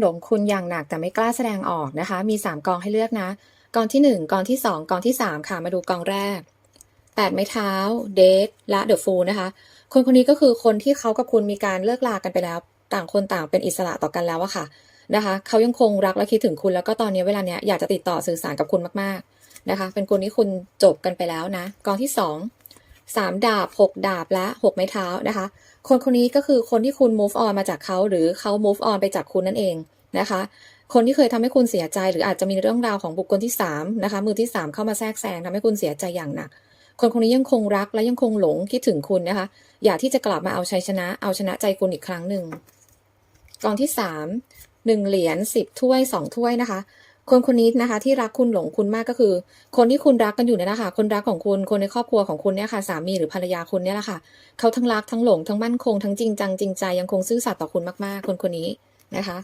หลงคุณอย่างหนักแต่ไม่กล้าแสดงออกนะคะ มี 3 กองให้เลือกนะ กองที่ 1 กองที่ 2 กองที่ 3 ค่ะ มาดูกองแรก 8 ไม้เท้า เดท และเดอะฟูนะคะ คนคนนี้ก็คือคนที่เขากับคุณมีการเลิกลากันไปแล้ว ต่างคนต่างเป็นอิสระต่อกันแล้วอะค่ะนะคะเขายังคงรักและคิดถึงคุณแล้วก็ตอนนี้เวลาเนี้ยอยากจะติดต่อสื่อสารกับคุณมากๆนะคะ เป็นคนที่คุณจบกันไปแล้วนะ กองที่ 2 3 ดาบ 6 ดาบและ 6 ไม้เท้านะคะ คนคนนี้ก็คือคนที่คุณ move on มาจากเขาหรือเขา move on ไปจากคุณนั่นเองนะคะ คนที่เคยทำให้คุณเสียใจ หรืออาจจะมีเรื่องราวของบุคคลที่3นะคะมือที่ 3 เข้ามาแทรกแซงทำให้คุณเสียใจอย่างหนัก คนคนนี้ยังคงรักและยังคงหลงคิดถึงคุณนะคะ อยากที่จะกลับมาเอาชัยชนะ เอาชนะใจคุณอีกครั้งหนึ่งกองที่สามหนึ่งเหรียญสิบถ้วยสองถ้วยนะคะ คนคนนี้นะคะ ที่รักคุณหลงคุณมากก็คือ คนที่คุณรักกันอยู่เนี่ยนะคะ คนรักของคุณคนในครอบครัวของคุณเนี่ยค่ะ สามีหรือภรรยาคุณเนี่ยแหละค่ะเขาทั้งรักทั้งหลงทั้งมั่นคงทั้งจริงจังจริงใจยังคงซื่อสัตย์ต่อคุณมากๆ คนคนนี้นะคะ